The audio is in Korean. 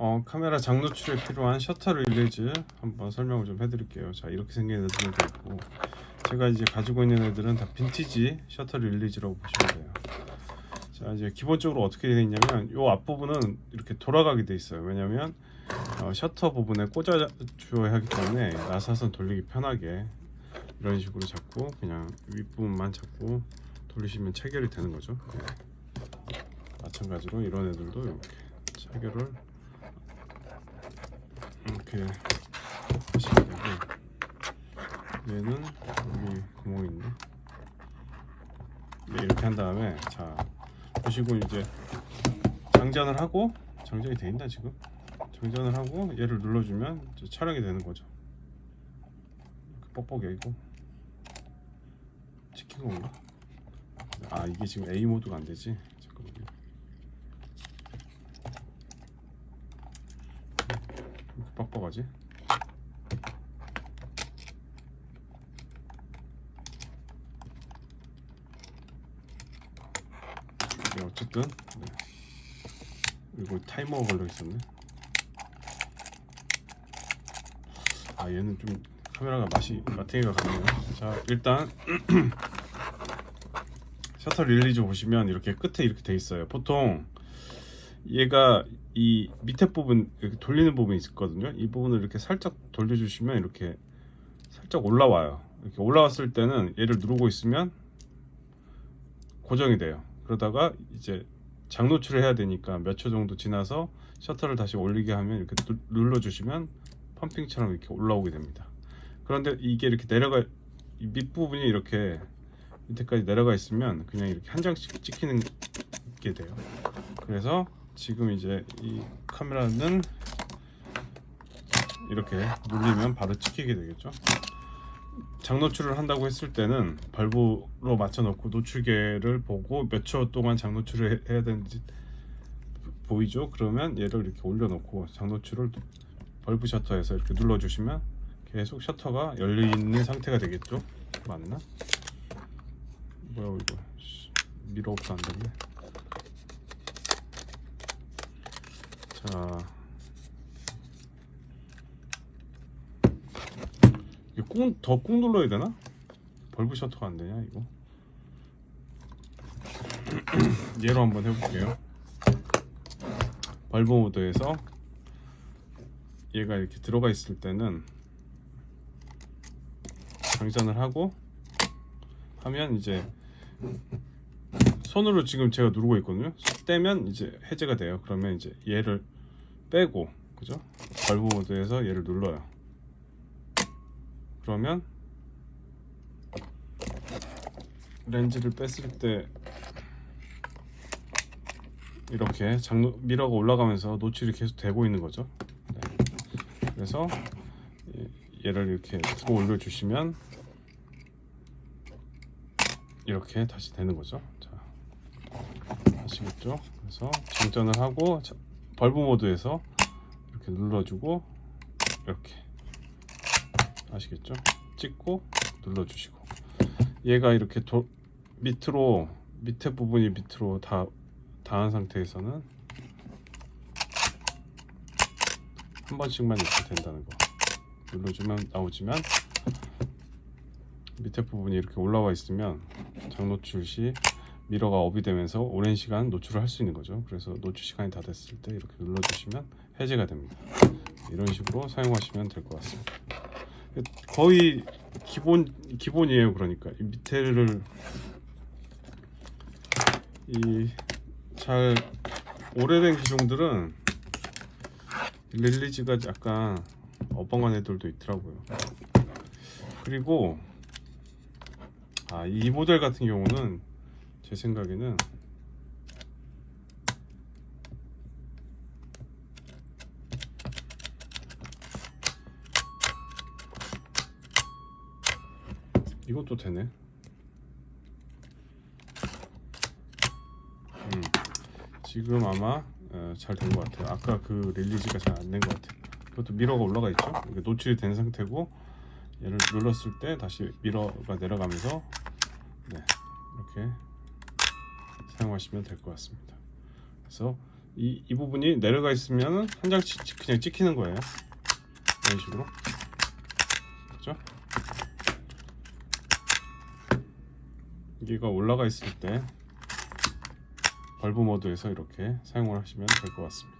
어, 카메라 장노출에 필요한 셔터 릴리즈 한번 설명을 좀 해드릴게요. 자 이렇게 생긴 애들도 있고 제가 이제 가지고 있는 애들은 다 빈티지 셔터 릴리즈라고 보시면 돼요. 자 이제 기본적으로 어떻게 되어 있냐면 이 앞부분은 이렇게 돌아가게 돼 있어요. 왜냐면 어, 셔터 부분에 꽂아 줘야 하기 때문에 나사선 돌리기 편하게 이런 식으로 잡고 그냥 윗부분만 잡고 돌리시면 체결이 되는 거죠. 네. 마찬가지로 이런 애들도 이렇게 체결을 이렇게 하시면 되고 얘는 여기 구멍이 있네. 네, 이렇게 한 다음에 자 보시고 이제 장전을 하고 장전이 돼 있나 지금? 장전을 하고 얘를 눌러주면 이제 촬영이 되는 거죠. 뻑뻑해 이거 찍힌 건가? 아 이게 지금 A 모드가 안 되지 잠깐만요 이렇게 뻑뻑하지? 네, 어쨌든 네. 그리고 타이머가 걸려 있었네. 아 얘는 좀 카메라가 맛이 마탱이가 강해요. 자 일단 셔터 릴리즈 보시면 이렇게 끝에 이렇게 돼 있어요. 보통 얘가 이 밑에 부분 이렇게 돌리는 부분이 있거든요 이 부분을 이렇게 살짝 돌려주시면 이렇게 살짝 올라와요 이렇게 올라왔을 때는 얘를 누르고 있으면 고정이 돼요 그러다가 이제 장노출을 해야 되니까 몇 초 정도 지나서 셔터를 다시 올리게 하면 이렇게 누- 눌러주시면 펌핑처럼 이렇게 올라오게 됩니다. 그런데 이게 이렇게 내려가 이 밑부분이 이렇게 밑에까지 내려가 있으면 그냥 이렇게 한 장씩 찍히는 게 돼요. 그래서 지금 이제 이 카메라는 이렇게 눌리면 바로 찍히게 되겠죠. 장노출을 한다고 했을 때는 발부로 맞춰놓고 노출계를 보고 몇 초 동안 장노출을 해- 해야 되는지 보이죠? 그러면 얘를 이렇게 올려놓고 장노출을 벌브 셔터에서 이렇게 눌러주시면 계속 셔터가 열려 있는 상태가 되겠죠? 맞나? 뭐야 이거 씨, 미러 없어 안 되네. 자. 이거 꾹, 더꾹 눌러야 되나? 벌브 셔터가 안 되냐 이거? 얘로 한번 해볼게요. 벌브 모드에서 얘가 이렇게 들어가 있을 때는 장전을 하고 하면 이제 손으로 지금 제가 누르고 있거든요. 떼면 이제 해제가 돼요. 그러면 이제 얘를 빼고 그죠? 벌브 모드에서 얘를 눌러요. 그러면 렌즈를 뺐을 때 이렇게 장로, 미러가 올라가면서 노출이 계속 되고 있는 거죠. 네. 그래서 이- 얘를 이렇게 들어 올려주시면 이렇게 다시 되는 거죠. 자, 아시겠죠? 그래서 장전을 하고 자- 벌브 모드에서 이렇게 눌러주고 이렇게 아시겠죠? 찍고 눌러주시고 얘가 이렇게 도, 밑으로 밑에 부분이 밑으로 다 닿은 상태에서는 한 번씩만 이렇게 된다는 거 눌러주면 나오지만 밑에 부분이 이렇게 올라와 있으면 장노출 시 미러가 업이 되면서 오랜 시간 노출을 할 수 있는 거죠 그래서 노출 시간이 다 됐을 때 이렇게 눌러주시면 해제가 됩니다 이런 식으로 사용하시면 될 것 같습니다 거의 기본 기본이에요. 그러니까 이 밑에를 이 잘 오래된 기종들은 릴리즈가 약간 어벙한 애들도 있더라고요. 그리고 아 이 모델 같은 경우는 제 생각에는 이것도 되네. 음, 지금 아마 어, 잘된 것 같아요. 아까 그 릴리즈가 잘 안 된 것 같아요. 이것도 미러가 올라가 있죠. 이게 노출이 된 상태고 얘를 눌렀을 때 다시 미러가 내려가면서 네, 이렇게 사용하시면 될 것 같습니다. 그래서 이, 이 부분이 내려가 있으면 한 장 그냥 찍히는 거예요. 이런 식으로. 그죠? 여기가 올라가 있을 때 벌브 모드에서 이렇게 사용을 하시면 될 것 같습니다.